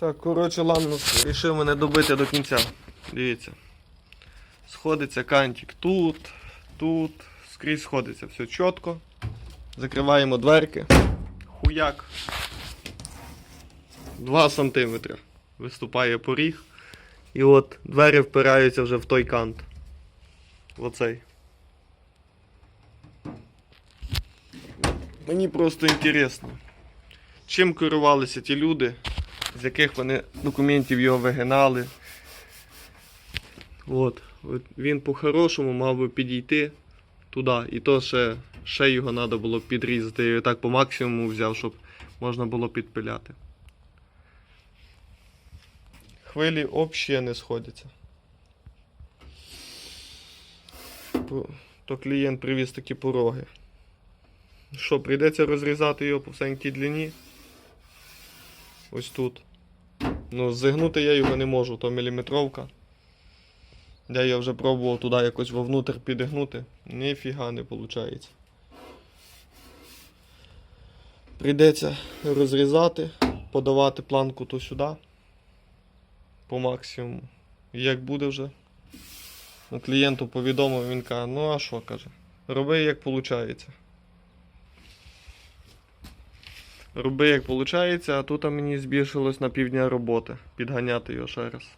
Так, коротше, ладно, вирішив мене добити до кінця. Дивіться. Сходиться кантик тут, тут, скрізь сходиться, все чітко. Закриваємо дверки. Хуяк. 2 сантиметри виступає поріг. І от двері впираються вже в той кант. Оцей. Мені просто інтересно, чим керувалися ті люди, з яких вони документів його вигинали. От, от він по-хорошому мав би підійти туди. І то ще, ще його треба було підрізати. Я його так по максимуму взяв, щоб можна було підпиляти. Хвилі взагалі не сходяться. То клієнт привіз такі пороги. Що, прийдеться розрізати його по всенькій длині. Ось тут. Ну, зігнути я його не можу, то міліметровка. Я його вже пробував туди якось вовнутрь підігнути. Ніфіга не виходить. Прийдеться розрізати, подавати планку то сюди. По максимуму. Як буде вже. Ну, клієнту повідомив, він каже, ну а що каже? Роби як виходить. Роби як виходить, а тут мені збільшилось на півдня роботи. Підганяти його ще раз.